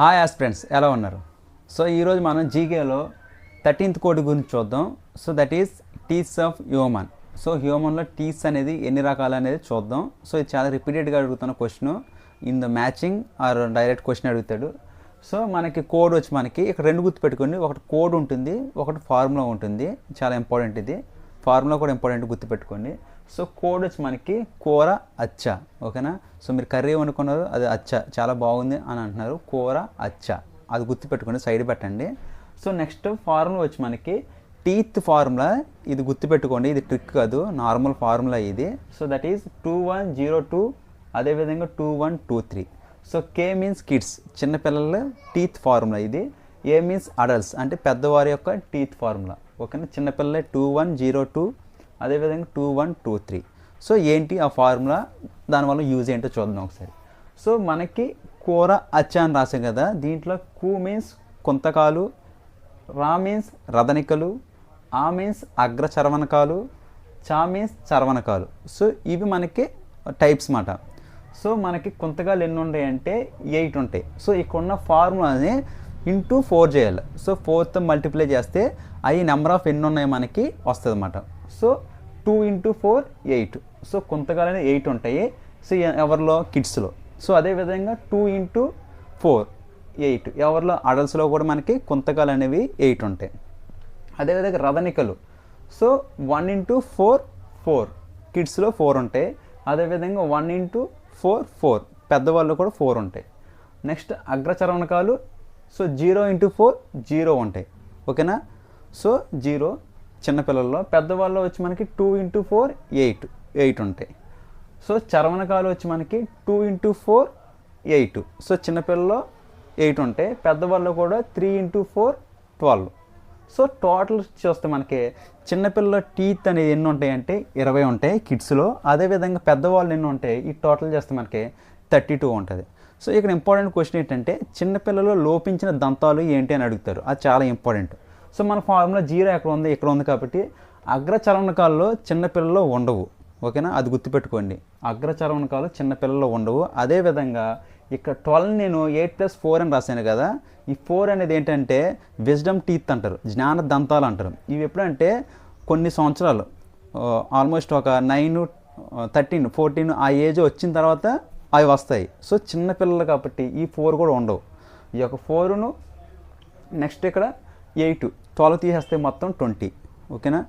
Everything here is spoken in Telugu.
హాయ్ ఫ్రెండ్స్ ఎలా ఉన్నారు? సో ఈరోజు మనం జీకేలో థర్టీన్త్ కోడ్ గురించి చూద్దాం. So that is teeth of human so హ్యూమన్లో teeth అనేది ఎన్ని రకాలు అనేది చూద్దాం. సో ఇది చాలా రిపీటెడ్గా అడుగుతున్న question in the matching or direct question అడుగుతాడు. సో మనకి కోడ్ వచ్చి మనకి ఇక్కడ రెండు గుర్తు పెట్టుకోండి. ఒకటి కోడ్ ఉంటుంది ఒకటి ఫార్ములా ఉంటుంది. చాలా ఇంపార్టెంట్ ఇది. ఫార్ములా కూడా ఇంపార్టెంట్ గుర్తుపెట్టుకోండి సో కోడ్ వచ్చి మనకి కూర అచ్చ ఓకేనా? సో మీరు కర్రీ వండుకున్నారు అది అచ్చ చాలా బాగుంది అని అంటున్నారు. కూర అచ్చ అది గుర్తుపెట్టుకోండి సైడ్ పెట్టండి. సో నెక్స్ట్ ఫార్ములా వచ్చి మనకి టీత్ ఫార్ములా ఇది గుర్తుపెట్టుకోండి ఇది ట్రిక్ కాదు నార్మల్ ఫార్ములా ఇది. So that is two one zero two అదేవిధంగా two one two three so K means kids చిన్నపిల్లల టీత్ ఫార్ములా ఇది. ఏ మీన్స్ అడల్ట్స్ అంటే పెద్దవారి యొక్క టీత్ ఫార్ములా ఓకేనా? చిన్నపిల్లలే టూ వన్ జీరో టూ అదేవిధంగా two one two three so ఏంటి ఆ ఫార్ములా దానివల్ల యూజ్ ఏంటో చూద్దాం ఒకసారి. సో మనకి కూర అచ్చ అని రాసాం కదా దీంట్లో కూ మీన్స్ కొంతకాలు రా మీన్స్ రదనికలు ఆ మీన్స్ అగ్రచర్వనకాలు చా మీన్స్ చరవనకాలు. సో ఇవి మనకి టైప్స్ మాట. సో మనకి కొంతకాలు ఎన్ని ఉంటాయి అంటే ఎయిట్ ఉంటాయి. సో ఇక్కడ ఉన్న ఫార్ములాని ఇంటూ ఫోర్ చేయాలి సో ఫోర్త్ మల్టిప్లై చేస్తే అవి నెంబర్ ఆఫ్ ఎన్ని ఉన్నాయి మనకి వస్తుంది అనమాట so two into four eight. So కొంతకాలం ఎయిట్ ఉంటాయి. సో ఎవరిలో? కిడ్స్లో. సో అదేవిధంగా టూ ఇంటూ ఫోర్ ఎయిట్. ఎవరిలో? అడల్ట్స్లో కూడా మనకి కొంతకాలు అనేవి ఎయిట్ ఉంటాయి. అదేవిధంగా రథనికలు so one into four four. కిడ్స్లో four ఉంటాయి. అదేవిధంగా వన్ ఇంటూ ఫోర్ ఫోర్. పెద్దవాళ్ళు కూడా ఫోర్ ఉంటాయి. Next అగ్రచరణకాలు so zero into four zero ఉంటాయి. ఓకేనా? సో జీరో చిన్నపిల్లల్లో పెద్దవాళ్ళు వచ్చి మనకి two into four eight eight ఉంటాయి. సో చరవణకాలు వచ్చి మనకి two into four eight. So చిన్నపిల్లలో eight ఉంటాయి పెద్దవాళ్ళు కూడా three into four twelve. So total చూస్తే మనకి చిన్నపిల్లల టీత్ అనేది ఎన్ని ఉంటాయంటే ఇరవై ఉంటాయి కిడ్స్లో. అదేవిధంగా పెద్దవాళ్ళు ఎన్ని ఉంటాయి ఈ టోటల్ చేస్తే మనకి థర్టీ టూ ఉంటుంది. సో ఇక్కడ ఇంపార్టెంట్ క్వశ్చన్ ఏంటంటే చిన్నపిల్లలు లోపించిన దంతాలు ఏంటి అని అడుగుతారు. అది చాలా ఇంపార్టెంట్. సో మన ఫార్ములా జీరో ఎక్కడ ఉంది? ఇక్కడ ఉంది కాబట్టి అగ్రచరణకాల్లో చిన్నపిల్లలు ఉండవు. ఓకేనా? అది గుర్తుపెట్టుకోండి. అగ్రచరణకాలు చిన్నపిల్లలు ఉండవు. అదేవిధంగా ఇక్కడ ట్వెల్వ్ నేను ఎయిట్ ప్లస్ ఫోర్ అని రాశాను కదా ఈ ఫోర్ అనేది ఏంటంటే విజ్డమ్ టీత్ అంటారు. జ్ఞాన దంతాలు అంటారు. ఇవి ఎప్పుడంటే కొన్ని సంవత్సరాలు ఆల్మోస్ట్ ఒక నైన్ థర్టీన్ ఫోర్టీన్ ఆ ఏజ్ వచ్చిన తర్వాత అవి వస్తాయి. సో చిన్నపిల్లలు కాబట్టి ఈ ఫోర్ కూడా ఉండవు. ఈ యొక్క ఫోరును నెక్స్ట్ ఇక్కడ ఎయిట్. ట్వెల్వ్ తీసేస్తే మొత్తం ట్వంటీ. ఓకేనా?